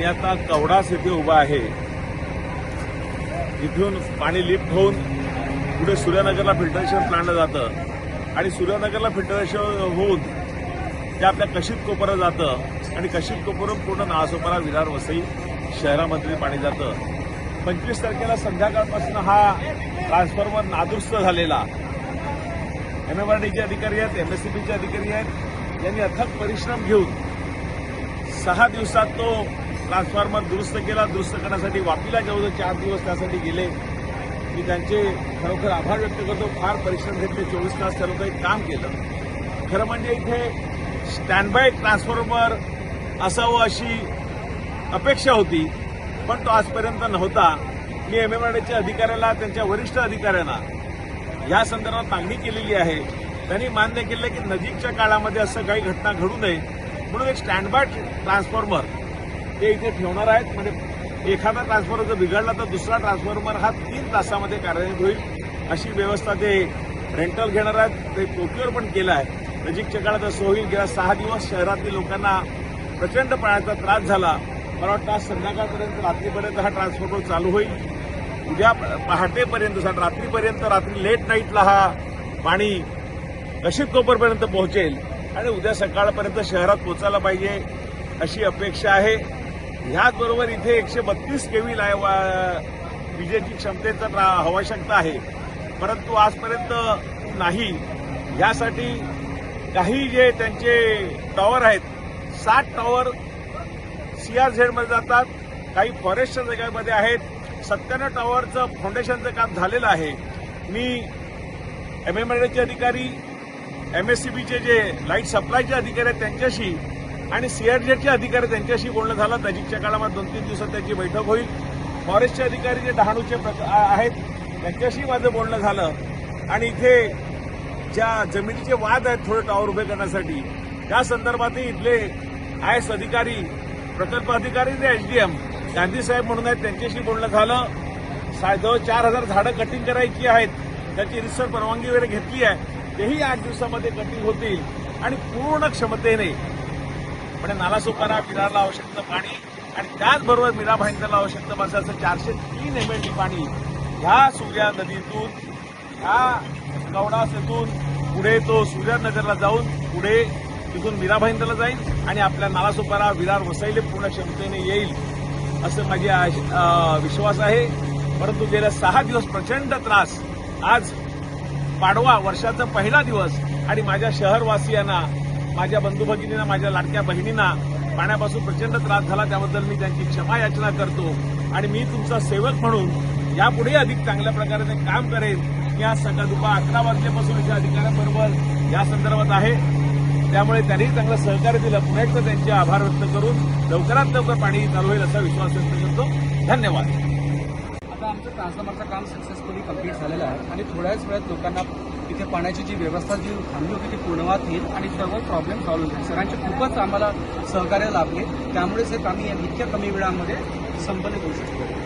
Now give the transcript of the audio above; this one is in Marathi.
आता कवडास येथे उभा आहे. इथून पाणी लिफ्ट होऊन पुढे सूर्यनगरला फिल्टरेशन प्लांटला जातं. आणि सूर्यनगरला फिल्टरेशन होऊन ते आपल्या कशीत कोपरं जातं. आणि कशीत कोपरून पूर्ण नासोपारा विरार वसई शहरामध्ये पाणी जातं. पंचवीस तारखेला संध्याकाळपासून हा ट्रान्सफॉर्मर नादुरुस्त झालेला. एम एम आर डीचे अधिकारी आहेत बीचे अधिकारी आहेत. यांनी अथक परिश्रम घेऊन सहा दिवसात तो ट्रान्सफॉर्मर दुरुस्त केला दुरुस्त करण्यासाठी वापीला जवळजवळ चार दिवस त्यासाठी गेले. मी त्यांचे खरोखर आभार व्यक्त करतो. फार परिश्रम घेतले. चोवीस तास त्या लोकांनी काम केलं. खरं म्हणजे इथे स्टँडबाय ट्रान्सफॉर्मर असावं अशी अपेक्षा होती पण तो आजपर्यंत नव्हता. मी एम एम आर डीच्या अधिकाऱ्याला त्यांच्या वरिष्ठ अधिकाऱ्यांना या संदर्भात मागणी केलेली आहे. त्यांनी मान्य केलं की नजीकच्या काळामध्ये असं काही घटना घडू नये म्हणून एक स्टँडबाय ट्रान्सफॉर्मर ते इथे ठेवणार आहेत. म्हणजे एखादा ट्रान्सफॉर्मर जर बिघडला तर दुसरा ट्रान्सफॉर्मर हा तीन तासामध्ये कार्यान्वित होईल. अशी व्यवस्था ते रेंटल घेणार आहेत. ते प्रोक्युअर पण केलं आहे. नजीकच्या काळात असं होईल. गेल्या सहा दिवस शहरातील लोकांना प्रचंड पाण्याचा त्रास झाला. मला वाटतं आज संध्याकाळपर्यंत रात्रीपर्यंत हा ट्रान्सफॉर्मर चालू होईल. उद्या पहाटेपर्यंत रात्रीपर्यंत रात्री लेट नाईटला हा पाणी कशीत कोपरपर्यंत पोहोचेल. आणि उद्या सकाळपर्यंत शहरात पोचायला पाहिजे अशी अपेक्षा आहे. ह्याचबरोबर इथे एकशे बत्तीस केवी लाय वा- विजेची क्षमतेचं आवश्यकता आहे. परंतु आजपर्यंत नाही. यासाठी काही जे त्यांचे टॉवर आहेत सात टॉवर सीआरझेडमध्ये जातात. काही फॉरेस्टच्या जागेमध्ये आहेत. सत्त्याण्णव टॉवरचं फाउंडेशनचं काम झालेलं आहे. मी एम एम अधिकारी एमएससीबीचे जे लाइट सप्लायचे अधिकारी आहेत त्यांच्याशी आणि सीआरजेटचे अधिकारी त्यांच्याशी बोलणं झालं. नजीकच्या काळामध्ये दोन तीन दिवसात त्याची बैठक होईल. फॉरेस्टचे अधिकारी जे डहाणूचे प्रक- आहेत त्यांच्याशी माझं बोलणं झालं. आणि इथे ज्या जमिनीचे वाद आहेत थोडे टॉवर उभे करण्यासाठी त्या संदर्भातही इथले आय एस अधिकारी प्रकल्प अधिकारी जे एचडीएम गांधी साहेब म्हणून आहेत त्यांच्याशी बोलणं झालं. सा- जवळ चार हजार झाडं कटिंग करायची आहेत. त्याची रिसर परवानगी वगैरे घेतली आहे. तेही आठ दिवसामध्ये कटिंग होतील. आणि पूर्ण क्षमतेने म्हणजे नालासोपारा विरारला आवश्यकतं पाणी आणि त्याचबरोबर मीरा भाईंदरला आवश्यकतं पाणी असं चारशे तीन एम एल पाणी. ह्या सूर्या नदीतून ह्या कवडासेतून पुढे तो सूर्यानगरला जाऊन पुढे तिथून मीरा भाईंदरला जाईल आणि आपल्या नालासोपारा विरार वसईले पूर्ण क्षमतेने येईल असं माझी विश्वास आहे. परंतु गेल्या सहा दिवस प्रचंड त्रास. आज पाडवा वर्षाचा पहिला दिवस आणि माझ्या शहरवासियांना माझ्या बंधू भगिनींना माझ्या लाडक्या बहिणींना पाण्यापासून प्रचंड त्रास झाला. त्याबद्दल मी त्यांची क्षमा याचना करतो. आणि मी तुमचा सेवक म्हणून यापुढे अधिक चांगल्या प्रकारे ते काम करेन. मी आज सकाळ दुपार अकरा वाजल्यापासून इथे अधिकाऱ्यांबरोबर या संदर्भात आहे. त्यामुळे त्यांनीही चांगलं सहकार्य दिलं. पुन्हा एकदा त्यांचे आभार व्यक्त करून लवकरात लवकर पाणी चालू होईल असा विश्वास व्यक्त करतो. धन्यवाद. आता आमचं ट्रान्सफॉर्मरचं काम सक्सेसफुली कंप्लीट झालेलं आहे. आणि थोड्याच वेळात लोकांना तिथे पाण्याची जी व्यवस्था जी थांबली होती ती पूर्णवात येईल आणि सर्व प्रॉब्लेम सॉल्व्ह होईल सरांचे खूपच आम्हाला सहकार्य लाभले. त्यामुळेच हे आम्ही इतक्या कमी वेळामध्ये संपन्न करू शकतो